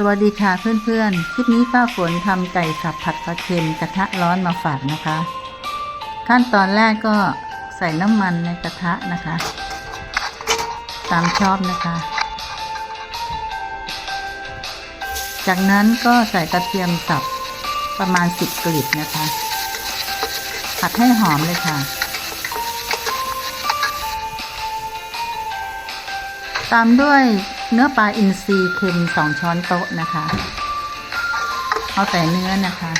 สวัสดีค่ะเพื่อนๆ คลิปนี้ป้าฝนทำไก่สับผัดปลาเค็มกระทะร้อนมาฝากนะคะ ขั้นตอนแรกก็ใส่น้ำมันในกระทะนะคะ ตามชอบนะคะ จากนั้นก็ใส่กระเทียมสับประมาณ 10 กลีบนะคะ ผัดให้หอมเลยค่ะ ตามด้วย เนื้อปลาอินทรีเค็มสองช้อนโต๊ะนะคะ เอาแต่เนื้อนะคะ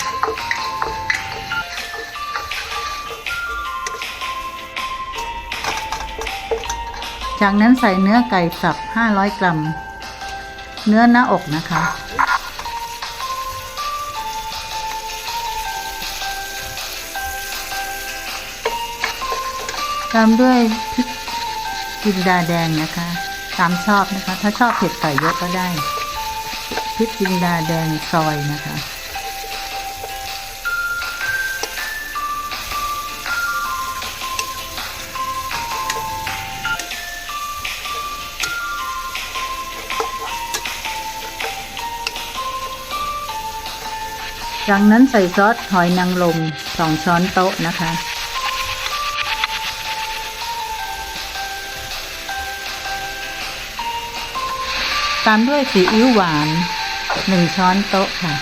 จากนั้นใส่เนื้อไก่สับ 500 กรัม เนื้อหน้าอกนะคะตามด้วยพริกจินดาแดงนะคะ ตามชอบนะคะ ถ้าชอบเผ็ดใส่เยอะก็ได้พริกจินดาแดงซอยนะคะจากนั้นใส่ซอสหอยนางรมสองช้อนโต๊ะนะคะ ตามด้วยซีอิ๊วหวานหนึ่งช้อนโต๊ะค่ะ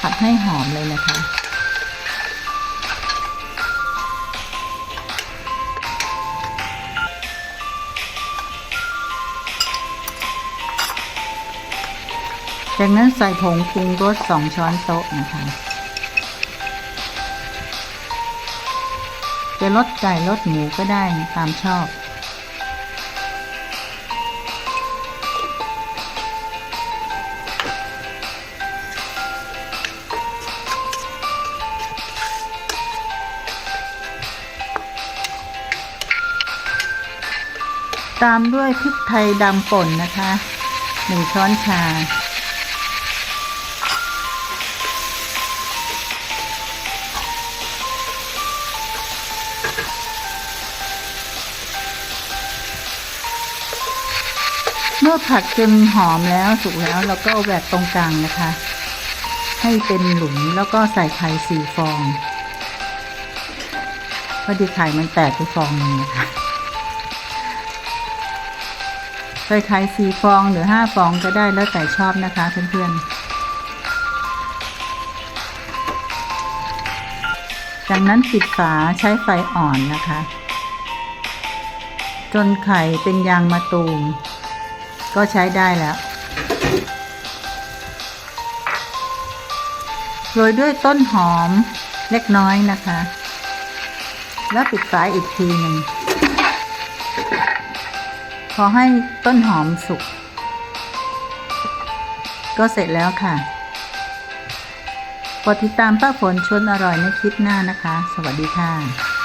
ผัดให้หอมเลยนะคะ จากนั้นใส่ผงปรุงรสสองช้อนโต๊ะนะคะ จะลดไก่ลดหมูก็ได้ตามชอบ ตามด้วยพริกไทยดำป่นนะคะหนึ่งช้อนชา เมื่อผัดจนหอมแล้วสุกแล้วเราก็เอาแบบตรงกลางนะคะ ให้เป็นหลุมแล้วก็ใส่ไข่สี่ฟองพอดีไข่มันแตกไปฟองหนึงนะคะใส่ไข่สี่ฟองหรือห้าฟองก็ได้แล้วแต่ชอบนะคะเพื่อนๆ จากนั้นปิดฝาใช้ไฟอ่อนนะคะ จนไข่เป็นยางมะตูม ก็ใช้ได้แล้วโรยด้วยต้นหอมเล็กน้อยนะคะ แล้วปิดฝาอีกทีหนึ่งพอให้ต้นหอมสุก ก็เสร็จแล้วค่ะกดติดตามป้าฝนชวนอร่อยในคลิปหน้านะคะ สวัสดีค่ะ